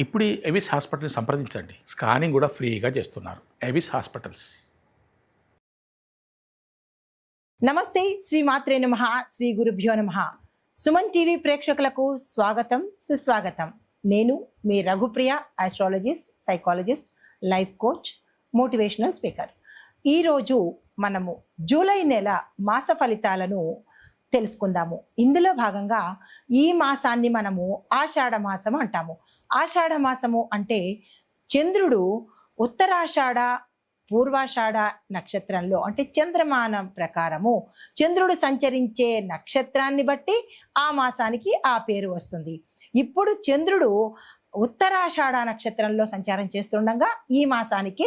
ఇప్పుడు ఎవిస్ హాస్పిటల్ని సంప్రదించండి. స్కానింగ్ కూడా ఫ్రీగా చేస్తున్నారు. ఎవిస్ హాస్పిటల్స్. నమస్తే శ్రీ మాత్రే నమ శ్రీ గురుభ్యో నమ. సుమన్ టీవీ ప్రేక్షకులకు స్వాగతం సుస్వాగతం. నేను మీ Raghupriya astrologist psychologist life coach motivational speaker ఈరోజు మనము జూలై నెల మాస ఫలితాలను తెలుసుకుందాము. ఇందులో భాగంగా ఈ మాసాన్ని మనము ఆషాఢ మాసం అంటాము. ఆషాఢ మాసము అంటే చంద్రుడు ఉత్తరాషాఢ పూర్వాషాఢ నక్షత్రంలో అంటే చంద్రమానం ప్రకారము చంద్రుడు సంచరించే నక్షత్రాన్ని బట్టి ఆ మాసానికి ఆ పేరు వస్తుంది. ఇప్పుడు చంద్రుడు ఉత్తరాషాఢ నక్షత్రంలో సంచారం చేస్తుండగా ఈ మాసానికి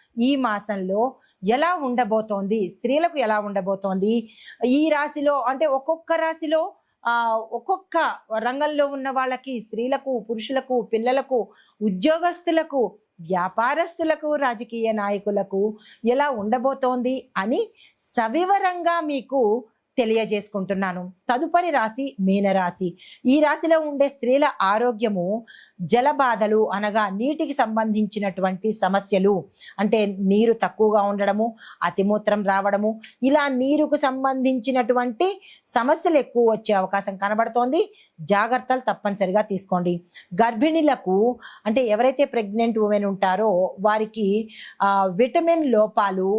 ఈ మాసంలో ఎలా ఉండబోతోంది? స్త్రీలకు ఎలా ఉండబోతోంది? ఈ రాశిలో అంటే ఒక్కొక్క రాశిలో ఆ ఒక్కొక్క రంగంలో ఉన్న వాళ్ళకి స్త్రీలకు పురుషులకు పిల్లలకు ఉద్యోగస్తులకు వ్యాపారస్తులకు రాజకీయ నాయకులకు ఎలా ఉండబోతోంది అని సవివరంగా మీకు తెలియజేసుకుంటున్నాను. తదుపరి రాశి మీనరాశి. ఈ రాశిలో ఉండే స్త్రీల ఆరోగ్యము జలబాధలు అనగా నీటికి సంబంధించినటువంటి సమస్యలు. అంటే నీరు తక్కువగా ఉండడము అతిమూత్రం రావడము ఇలా నీరుకు సంబంధించినటువంటి సమస్యలు ఎక్కువ వచ్చే అవకాశం కనబడుతోంది. జాగ్రత్తలు తప్పనిసరిగా తీసుకోండి. గర్భిణీలకు అంటే ఎవరైతే ప్రెగ్నెంట్ ఉమెన్ ఉంటారో వారికి విటమిన్ లోపాలు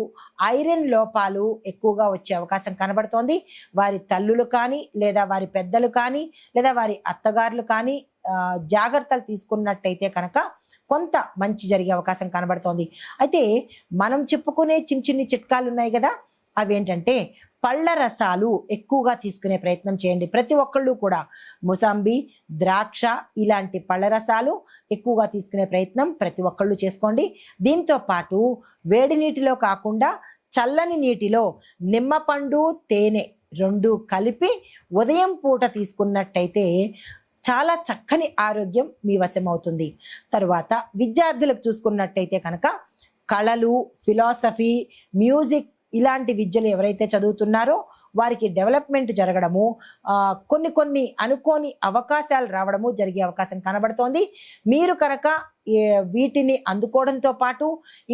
ఐరన్ లోపాలు ఎక్కువగా వచ్చే అవకాశం కనబడుతోంది. వారి తల్లులు కానీ లేదా వారి పెద్దలు కానీ లేదా వారి అత్తగారులు కానీ జాగ్రత్తలు తీసుకున్నట్టయితే కనుక కొంత మంచి జరిగే అవకాశం కనబడుతోంది. అయితే మనం చెప్పుకునే చిన్న చిన్ని చిట్కాలు ఉన్నాయి కదా? అవేంటంటే పళ్ళ రసాలు ఎక్కువగా తీసుకునే ప్రయత్నం చేయండి. ప్రతి ఒక్కళ్ళు కూడా ముసాంబి ద్రాక్ష ఇలాంటి పళ్ళ రసాలు ఎక్కువగా తీసుకునే ప్రయత్నం ప్రతి ఒక్కళ్ళు చేసుకోండి. దీంతో పాటు వేడి నీటిలో కాకుండా చల్లని నీటిలో నిమ్మపండు తేనె రెండు కలిపి ఉదయం పూట తీసుకున్నట్టయితే చాలా చక్కని ఆరోగ్యం మీ వశమవుతుంది తరువాత విద్యార్థులకు చూసుకున్నట్టయితే కనుక కళలు ఫిలాసఫీ మ్యూజిక్ ఇలాంటి విద్యలు ఎవరైతే చదువుతున్నారో వారికి డెవలప్మెంట్ జరగడము కొన్ని కొన్ని అనుకోని అవకాశాలు రావడము జరిగే అవకాశం కనబడుతోంది. మీరు కనుక వీటిని అందుకోవడంతో పాటు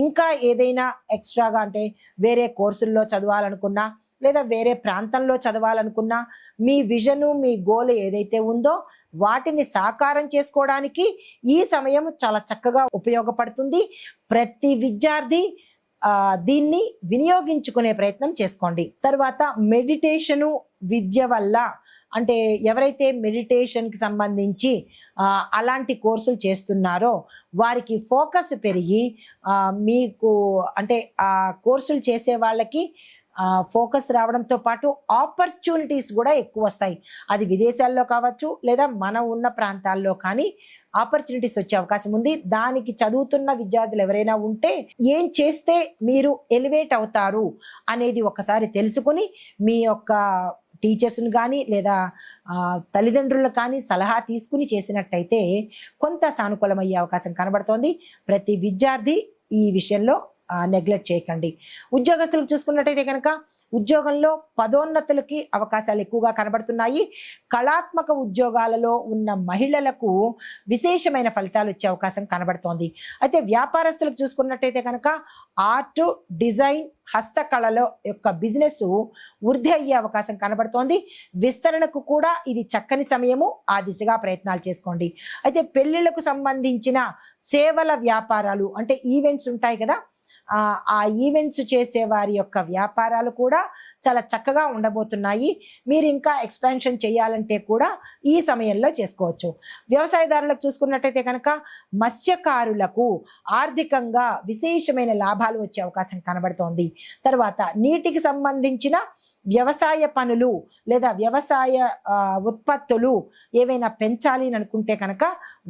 ఇంకా ఏదైనా ఎక్స్ట్రాగా అంటే వేరే కోర్సుల్లో చదవాలనుకున్నా లేదా వేరే ప్రాంతంలో చదవాలనుకున్నా మీ విజను మీ గోల్ ఏదైతే ఉందో వాటిని సాకారం చేసుకోవడానికి ఈ సమయం చాలా చక్కగా ఉపయోగపడుతుంది. ప్రతి విద్యార్థి దీన్ని వినియోగించుకునే ప్రయత్నం చేసుకోండి. తర్వాత మెడిటేషను విద్య వల్ల అంటే ఎవరైతే మెడిటేషన్కి సంబంధించి అలాంటి కోర్సులు చేస్తున్నారో వారికి ఫోకస్ పెరిగి మీకు అంటే ఆ కోర్సులు చేసే వాళ్ళకి ఫోకస్ రావడంతో పాటు ఆపర్చునిటీస్ కూడా ఎక్కువ వస్తాయి అది విదేశాల్లో కావచ్చు లేదా మనం ఉన్న ప్రాంతాల్లో కానీ ఆపర్చునిటీస్ వచ్చే అవకాశం ఉంది. దానికి చదువుతున్న విద్యార్థులు ఎవరైనా ఉంటే ఏం చేస్తే మీరు ఎలివేట్ అవుతారు అనేది ఒకసారి తెలుసుకుని మీ యొక్క టీచర్స్ని కానీ లేదా తల్లిదండ్రులను తల్లిదండ్రులు కానీ సలహా తీసుకుని చేసినట్టయితే కొంత సానుకూలమయ్యే అవకాశం కనబడుతోంది. ప్రతి విద్యార్థి ఈ విషయంలో నెగ్లెక్ట్ చేయకండి. ఉద్యోగస్తులకు చూసుకున్నట్టయితే కనుక ఉద్యోగంలో పదోన్నతులకి అవకాశాలు ఎక్కువగా కనబడుతున్నాయి. కళాత్మక ఉద్యోగాలలో ఉన్న మహిళలకు విశేషమైన ఫలితాలు వచ్చే అవకాశం కనబడుతోంది. అయితే వ్యాపారస్తులకు చూసుకున్నట్టయితే కనుక ఆర్ట్ డిజైన్ హస్తకళల యొక్క బిజినెస్ వృద్ధి అయ్యే అవకాశం కనబడుతోంది. విస్తరణకు కూడా ఇది చక్కని సమయము. ఆ దిశగా ప్రయత్నాలు చేసుకోండి. అయితే పెళ్ళిళ్ళకు సంబంధించిన సేవల వ్యాపారాలు అంటే ఈవెంట్స్ ఉంటాయి కదా ఆ ఈవెంట్స్ చేసే వారి యొక్క వ్యాపారాలు కూడా చాలా చక్కగా ఉండబోతున్నాయి. మీరు ఇంకా ఎక్స్పాన్షన్ చేయాలంటే కూడా ఈ సమయంలో చేసుకోవచ్చు. వ్యవసాయదారులకు చూసుకున్నట్టయితే కనుక మత్స్యకారులకు ఆర్థికంగా విశేషమైన లాభాలు వచ్చే అవకాశం కనబడుతోంది. తర్వాత నీటికి సంబంధించిన వ్యవసాయ పనులు లేదా వ్యవసాయ ఉత్పత్తులు ఏవైనా పెంచాలి అని అనుకుంటే కనుక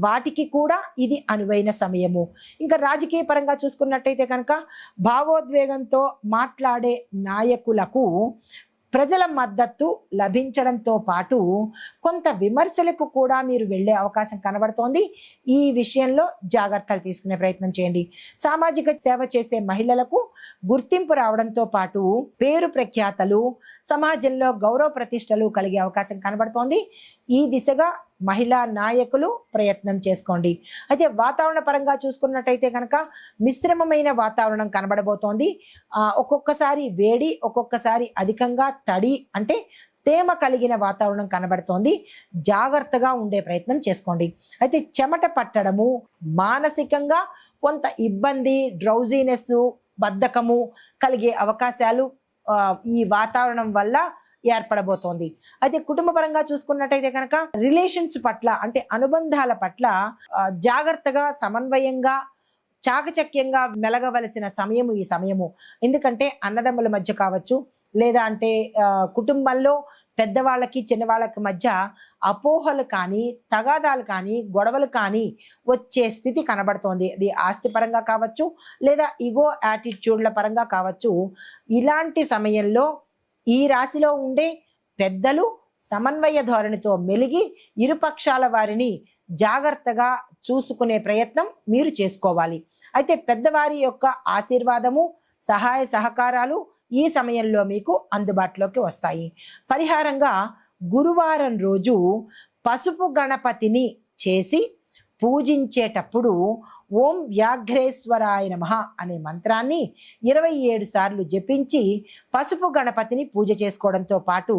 వాటికి కూడా ఇది అనువైన సమయము. ఇంకా రాజకీయ పరంగా చూసుకున్నట్టయితే కనుక భావోద్వేగంతో మాట్లాడే నాయకులకు ప్రజల మద్దతు లభించడంతో పాటు కొంత విమర్శలకు కూడా మీరు వెళ్ళే అవకాశం కనబడుతోంది. ఈ విషయంలో జాగ్రత్తలు తీసుకునే ప్రయత్నం చేయండి. సామాజిక సేవ చేసే మహిళలకు గుర్తింపు రావడంతో పాటు పేరు ప్రఖ్యాతలు సమాజంలో గౌరవ ప్రతిష్టలు కలిగే అవకాశం కనబడుతోంది. ఈ దిశగా మహిళా నాయకులు ప్రయత్నం చేసుకోండి. అయితే వాతావరణ పరంగా చూసుకున్నట్టయితే కనుక మిశ్రమమైన వాతావరణం కనబడబోతోంది. ఒక్కొక్కసారి వేడి ఒక్కొక్కసారి అధికంగా తడి అంటే తేమ కలిగిన వాతావరణం కనబడుతోంది. జాగ్రత్తగా ఉండే ప్రయత్నం చేసుకోండి. అయితే చెమట పట్టడము మానసికంగా కొంత ఇబ్బంది డ్రౌజీనెస్ బద్ధకము కలిగే అవకాశాలు ఈ వాతావరణం వల్ల ఏర్పడబోతోంది. అయితే కుటుంబ పరంగా చూసుకున్నట్టయితే కనుక రిలేషన్స్ పట్ల అంటే అనుబంధాల పట్ల జాగ్రత్తగా సమన్వయంగా చాకచక్యంగా మెలగవలసిన సమయము ఈ సమయము. ఎందుకంటే అన్నదమ్ముల మధ్య కావచ్చు లేదా అంటే కుటుంబంలో పెద్దవాళ్ళకి చిన్నవాళ్ళకి మధ్య అపోహలు కానీ తగాదాలు కానీ గొడవలు కానీ వచ్చే స్థితి కనబడుతోంది. అది ఆస్తి పరంగా కావచ్చు లేదా ఇగో యాటిట్యూడ్ల పరంగా కావచ్చు ఇలాంటి సమయంలో ఈ రాశిలో ఉండే పెద్దలు సమన్వయ ధోరణితో మెలిగి ఇరుపక్షాల వారిని జాగ్రత్తగా చూసుకునే ప్రయత్నం మీరు చేసుకోవాలి. అయితే పెద్దవారి యొక్క ఆశీర్వాదము సహాయ సహకారాలు ఈ సమయంలో మీకు అందుబాటులోకి వస్తాయి. పరిహారంగా గురువారం రోజు పసుపు గణపతిని చేసి పూజించేటప్పుడు ఓం వ్యాఘ్రేశ్వరాయ నమః అనే మంత్రాన్ని ఇరవై ఏడు సార్లు జపించి పసుపు గణపతిని పూజ చేసుకోవడంతో పాటు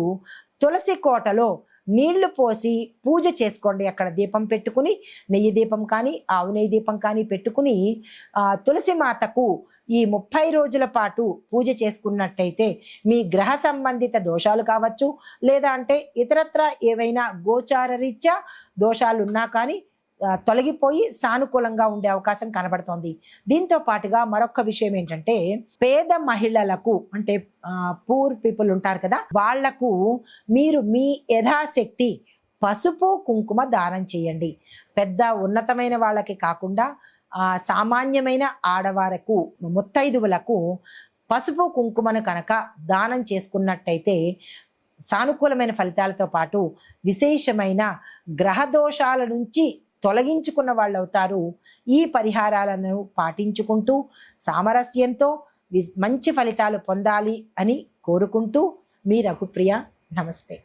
తులసి కోటలో నీళ్ళు పోసి పూజ చేసుకోండి. అక్కడ దీపం పెట్టుకుని నెయ్యి దీపం కానీ ఆవు నెయ్యి దీపం కానీ పెట్టుకుని ఆ, తులసి మాతకు ఈ ముప్పై రోజుల పాటు పూజ చేసుకున్నట్టయితే మీ గ్రహ సంబంధిత దోషాలు కావచ్చు లేదా అంటే ఇతరత్ర ఏవైనా గోచారరీత్యా రీత్యా కానీ తొలగిపోయి సానుకూలంగా ఉండే అవకాశం కనబడుతోంది. దీంతో పాటుగా మరొక విషయం ఏంటంటే పేద మహిళలకు అంటే పూర్ పీపుల్ ఉంటారు కదా వాళ్ళకు మీరు మీ యథాశక్తి పసుపు కుంకుమ దానం చేయండి. పెద్ద ఉన్నతమైన వాళ్ళకి కాకుండా ఆ సామాన్యమైన ఆడవారకు ముత్తైదువులకు పసుపు కుంకుమను కనుక దానం చేసుకున్నట్టయితే సానుకూలమైన ఫలితాలతో పాటు విశేషమైన గ్రహ దోషాల నుంచి తొలగించుకున్న వాళ్ళు అవుతారు ఈ పరిహారాలను పాటించుకుంటూ సామరస్యంతో మంచి ఫలితాలు పొందాలి అని కోరుకుంటూ మీ రఘుప్రియ నమస్తే.